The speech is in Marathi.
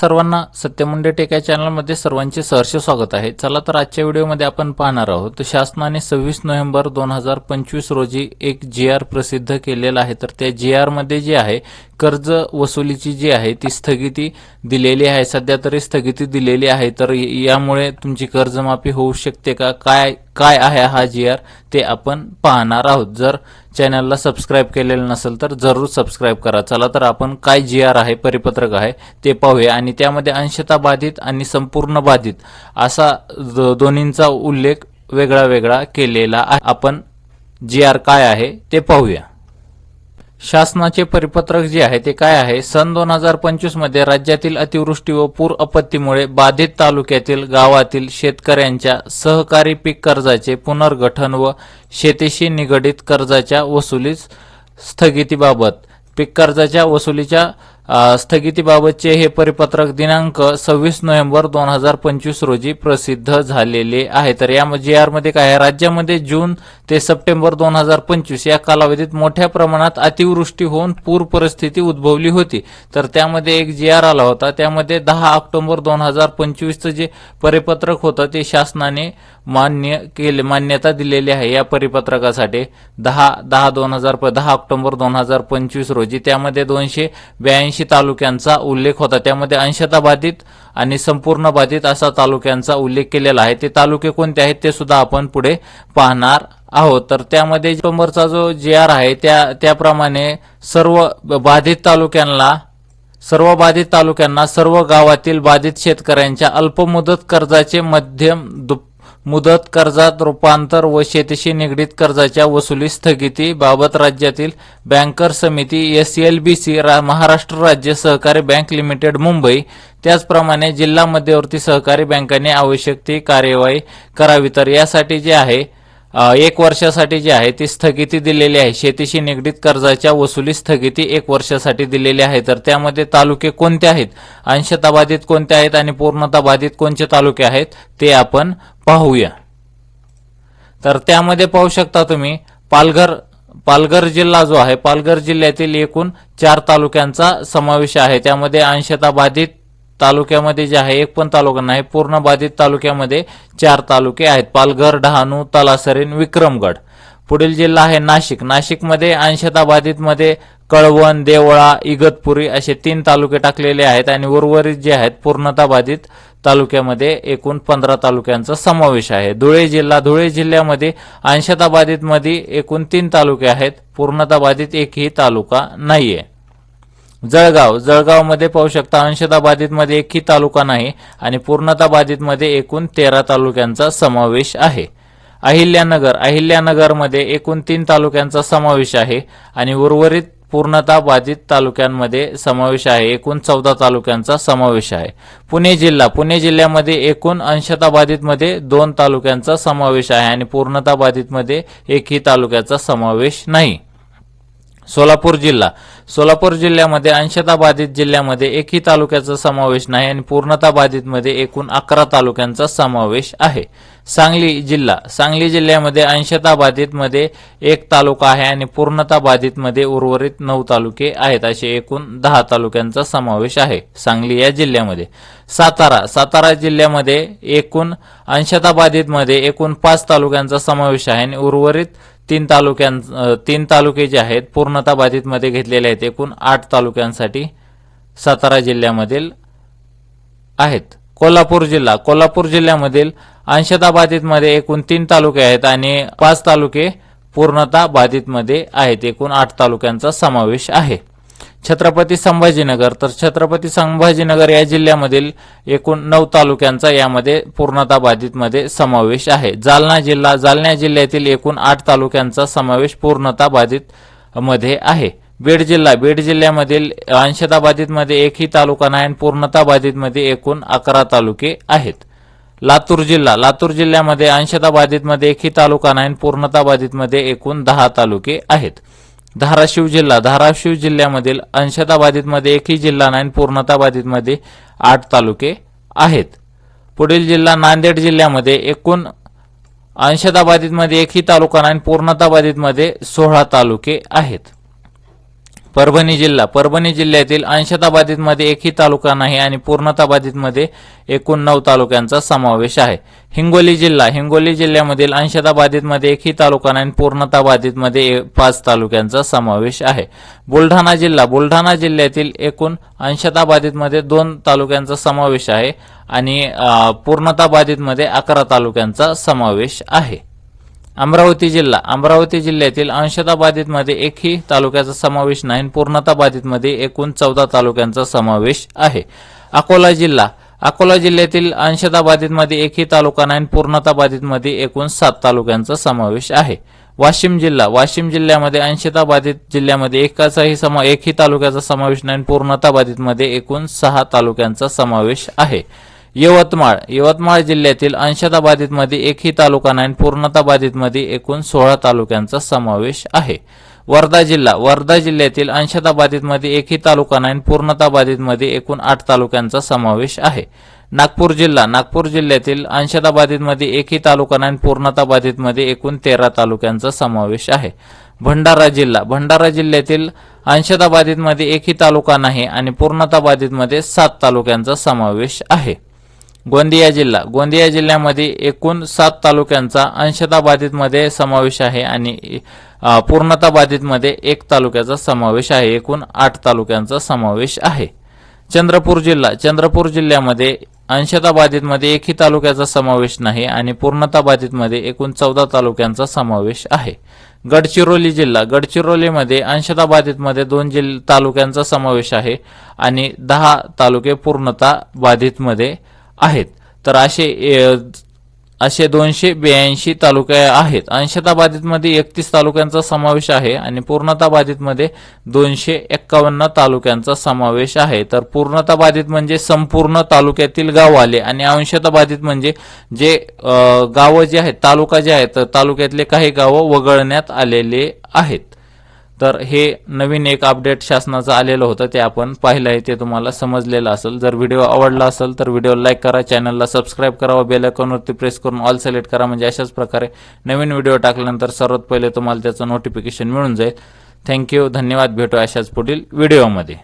सर्वांना सत्यमुंडे टेका चॅनलमध्ये सर्वांचे सहर्ष स्वागत आहे. चला तर आजच्या व्हिडिओमध्ये आपण पाहणार आहोत. तर शासनाने सव्वीस नोव्हेंबर दोन हजार पंचवीस रोजी एक जी आर प्रसिद्ध केलेला आहे. तर त्या जी आरमध्ये जे आहे कर्ज वसुलीची जी आहे ती स्थगिती दिलेली आहे. सध्या तरी स्थगिती दिलेली आहे तर यामुळे तुमची कर्जमाफी होऊ शकते का? काय काय आहे हा जी आर? ते आपण पाहणार आहोत. जर चॅनलला सबस्क्राईब केलेलं नसेल तर जरूर सबस्क्राईब करा. चला तर आपण काय जी आर आहे परिपत्रक आहे ते पाहूया. आणि त्यामध्ये अंशता बाधित आणि संपूर्ण बाधित असा दोन्हींचा उल्लेख वेगळा वेगळा केलेला आहे. आपण जी आर काय आहे ते पाहूया. शासनाचे परिपत्रक जे आहे ते काय आहे? सन दोन हजार पंचवीसमध्ये राज्यातील अतिवृष्टी व पूर आपत्तीमुळे बाधित तालुक्यातील गावातील शेतकऱ्यांच्या सहकारी पीक कर्जाचे पुनर्गठन व शेतीशी निगडित कर्जाच्या वसुलीस स्थगितीबाबत पीक कर्जाच्या वसुलीच्या स्थगितीबाबतचे हे परिपत्रक दिनांक सव्वीस नोव्हेंबर दोन हजार पंचवीस रोजी प्रसिद्ध झालेले आहे. तर या जी आरमध्ये काय आहे? राज्यामध्ये जून ते सप्टेंबर दोन हजार पंचवीस या कालावधीत मोठ्या प्रमाणात अतिवृष्टी होऊन पूर परिस्थिती उद्भवली होती. तर त्यामध्ये एक जी आर आला होता. त्यामध्ये दहा ऑक्टोबर दोन हजार पंचवीसचं जे परिपत्रक होतं ते शासनाने मान्य केले मान्यता दिलेली आहे. या परिपत्रकासाठी दहा दहा दोन हजार दहा ऑक्टोबर दोन हजार पंचवीस रोजी त्यामध्ये दोनशे ब्याऐंशी तालुक्यांचा उल्लेख होता. त्यामध्ये अंशता बाधित आणि संपूर्ण बाधित असा तालुक्यांचा उल्लेख केलेला आहे. ते तालुके कोणते आहेत ते सुद्धा आपण पुढे पाहणार आहोत. तर त्यामध्ये ऑक्टोबरचा जो जी आर आहे त्या त्याप्रमाणे सर्व बाधित तालुक्यांना सर्व बाधित तालुक्यांना सर्व गावातील बाधित शेतकऱ्यांच्या अल्पमुदत कर्जाचे मध्यम दुप- मुदत कर्जात रूपांतर व शेतीशी निगडीत कर्जाच्या वसुली स्थगिती बाबत राज्यातील बँकर समिती एस एल बी सी रा महाराष्ट्र राज्य सहकारी बँक लिमिटेड मुंबई. त्याचप्रमाणे जिल्हा मध्यवर्ती सहकारी बँकांनी आवश्यक ती कार्यवाही करावी. तर यासाठी जे आहे एक वर्षासाठी जे आहे ती स्थगिती दिलेली आहे. शेतीशी निगडीत कर्जाच्या वसुली स्थगिती एक वर्षासाठी दिलेली आहे. तर त्यामध्ये तालुके कोणते आहेत? अंशता बाधित कोणते आहेत? आणि पूर्णता बाधित कोणते तालुके आहेत? ते आपण पाहूया. तर त्यामध्ये पाहू शकता तुम्ही पालघर पालघर जिल्हा जो आहे पालघर जिल्ह्यातील एकूण चार तालुक्यांचा समावेश आहे. त्यामध्ये अंशता बाधित तालुक्यामध्ये जे आहे एक पण तालुका नाही पूर्ण बाधित तालुक्यामध्ये चार तालुके आहेत. पालघर डहाणू तलासरीन विक्रमगड. पुढील जिल्हा आहे नाशिक. नाशिकमध्ये अंशता बाधितमध्ये कळवण देवळा इगतपुरी असे तीन तालुके टाकलेले आहेत आणि उर्वरित जे आहेत पूर्णता बाधित तालुक्यामध्ये एकूण पंधरा तालुक्यांचा समावेश आहे. धुळे जिल्हा धुळे जिल्ह्यामध्ये अंशता बाधितमध्ये एकूण तीन तालुके आहेत. पूर्णता बाधित एकही तालुका नाहीये. जळगाव जळगावमध्ये पाहू शकता अंशता बाधितमध्ये एकही तालुका नाही आणि पूर्णता बाधितमध्ये एकूण तेरा तालुक्यांचा समावेश आहे. अहिल्यानगर अहिल्यानगरमध्ये एकूण तीन तालुक्यांचा समावेश आहे आणि उर्वरित पूर्णतः बाधित तालुक्यांमध्ये समावेश आहे. एकूण चौदा तालुक्यांचा समावेश आहे. पुणे जिल्हा पुणे जिल्ह्यामध्ये एकूण अंशता बाधितमध्ये दोन तालुक्यांचा समावेश आहे आणि पूर्णता बाधितमध्ये एकही तालुक्याचा समावेश नाही. सोलापूर जिल्हा. सोलापूर जिल्ह्यामध्ये अंशता बाधित जिल्ह्यामध्ये एकही तालुक्याचा समावेश नाही आणि पूर्णता बाधितमध्ये एकूण अकरा तालुक्यांचा समावेश आहे. सांगली जिल्हा. सांगली जिल्ह्यामध्ये अंशता बाधितमध्ये एक तालुका आहे आणि पूर्णता बाधितमध्ये उर्वरित नऊ तालुके आहेत असे एकूण दहा तालुक्यांचा समावेश आहे सांगली या जिल्ह्यामध्ये. सातारा. सातारा जिल्ह्यामध्ये एकूण अंशता बाधितमध्ये एकूण पाच तालुक्यांचा समावेश आहे आणि उर्वरित तीन तालुक्यां तीन तालुके जे आहेत पूर्णता बाधितमध्ये घेतलेले आहेत. एकूण आठ तालुक्यांसाठी सातारा जिल्ह्यामधील आहेत. कोल्हापूर जिल्हा. कोल्हापूर जिल्ह्यामधील अंशता बाधितमध्ये एकूण तीन तालुके आहेत आणि पाच तालुके पूर्णता बाधितमध्ये आहेत. एकूण आठ तालुक्यांचा समावेश आहे. छत्रपती संभाजीनगर. तर छत्रपती संभाजीनगर या जिल्ह्यामधील एकूण नऊ तालुक्यांचा यामध्ये पूर्णता बाधितमध्ये समावेश आहे. जालना जिल्हा जालना जिल्ह्यातील एकूण आठ तालुक्यांचा समावेश पूर्णता बाधित मध्ये आहे. बीड जिल्हा बीड जिल्ह्यामधील अंशता बाधितमध्ये एकही तालुका नाही आणि पूर्णता बाधितमध्ये एकूण अकरा तालुके आहेत. लातूर जिल्हा लातूर जिल्ह्यामध्ये अंशता बाधितमध्ये एकही तालुका नाही पूर्णता बाधितमध्ये एकूण दहा तालुके आहेत. धाराशिव जिल्हा. धाराशिव जिल्ह्यामधील अंशता बाधितमध्ये एकही जिल्हा नाही पूर्णता बाधितमध्ये आठ तालुके आहेत. पुढील जिल्हा नांदेड जिल्ह्यामध्ये एकूण अंशता बाधितमध्ये एकही तालुका नाही पूर्णता बाधितमध्ये सोळा तालुके आहेत. परभणी जिल्हा. परभणी जिल्ह्यातील अंशता बाधितमध्ये एकही तालुका नाही आणि पूर्णता बाधितमध्ये एकूण नऊ तालुक्यांचा समावेश आहे. हिंगोली जिल्हा. हिंगोली जिल्ह्यामधील अंशता बाधितमध्ये एकही तालुका नाही आणि पूर्णतः बाधितमध्ये ए- पाच तालुक्यांचा समावेश आहे. बुलढाणा जिल्हा. बुलढाणा जिल्ह्यातील एकूण अंशता बाधितमध्ये दोन तालुक्यांचा समावेश आहे आणि पूर्णता बाधितमध्ये अकरा तालुक्यांचा समावेश आहे. अमरावती जिल्हा. अमरावती जिल्ह्यातील अंशता बाधितमध्ये एकही तालुक्याचा समावेश नाही. पूर्णता बाधितमध्ये एकूण चौदा तालुक्यांचा समावेश आहे. अकोला जिल्हा. अकोला जिल्ह्यातील अंशता बाधितमध्ये एकही तालुका नाही. पूर्णता बाधितमध्ये एकूण सात तालुक्यांचा समावेश आहे. वाशिम जिल्हा. वाशिम जिल्ह्यामध्ये अंशतः बाधित जिल्ह्यामध्ये एकाचाही समा एकही तालुक्याचा समावेश नाही. पूर्णता बाधितमध्ये एकूण सहा तालुक्यांचा समावेश आहे. यवतमाळ. यवतमाळ जिल्ह्यातील अंशतः बाधितमध्ये एकही तालुका नाही आणि पूर्णतः बाधितमध्ये एकूण सोळा तालुक्यांचा समावेश आहे. वर्धा जिल्हा. वर्धा जिल्ह्यातील अंशतः बाधितमध्ये एकही तालुका नाही आणि पूर्णतः बाधितमध्ये एकूण आठ तालुक्यांचा समावेश आहे. नागपूर जिल्हा. नागपूर जिल्ह्यातील अंशतः बाधितमध्ये एकही तालुका नाही आणि पूर्णतः बाधितमध्ये एकूण तेरा तालुक्यांचा समावेश आहे. भंडारा जिल्हा. भंडारा जिल्ह्यातील अंशतः बाधितमध्ये एकही तालुका नाही आणि पूर्णतः बाधितमध्ये सात तालुक्यांचा समावेश आहे. गोंदिया जिल्हा. गोंदिया जिल्ह्यामध्ये एकूण सात तालुक्यांचा अंशता बाधितमध्ये समावेश आहे आणि पूर्णता बाधितमध्ये एक तालुक्याचा समावेश आहे. एकूण आठ तालुक्यांचा समावेश आहे. चंद्रपूर जिल्हा. चंद्रपूर जिल्ह्यामध्ये अंशता बाधितमध्ये एकही तालुक्याचा समावेश नाही आणि पूर्णता बाधितमध्ये एकूण चौदा तालुक्यांचा समावेश आहे. गडचिरोली जिल्हा. गडचिरोलीमध्ये अंशता बाधितमध्ये दोन जिल्हा तालुक्यांचा समावेश आहे आणि दहा तालुके पूर्णता बाधितमध्ये आहेत. तर असे असे दोनशे ब्याऐंशी तालुके आहेत. अंशता बाधितमध्ये एकतीस तालुक्यांचा समावेश आहे आणि पूर्णता बाधितमध्ये दोनशे एक्कावन्न तालुक्यांचा समावेश आहे. तर पूर्णता बाधित म्हणजे संपूर्ण तालुक्यातील गाव आले आणि अंशता बाधित म्हणजे जे गावं जे आहेत तालुका जे आहेत तर तालुक्यातले काही गावं वगळण्यात आलेले आहेत. तर हे नवीन एक अपडेट शासनाचं आलेलं होतं ते आपण पाहिलं आहे ते तुम्हाला समजलेलं असेल. जर व्हिडिओ आवडला असेल तर व्हिडिओ लाईक करा चॅनलला सबस्क्राईब करा बेल आयकॉनवरती प्रेस करून ऑल सिलेक्ट करा म्हणजे अशाच प्रकारे नवीन व्हिडिओ टाकल्यानंतर सर्वात पहिले तुम्हाला त्याचं नोटिफिकेशन मिळून जाईल. थँक्यू धन्यवाद भेटू अशाच पुढील व्हिडिओमध्ये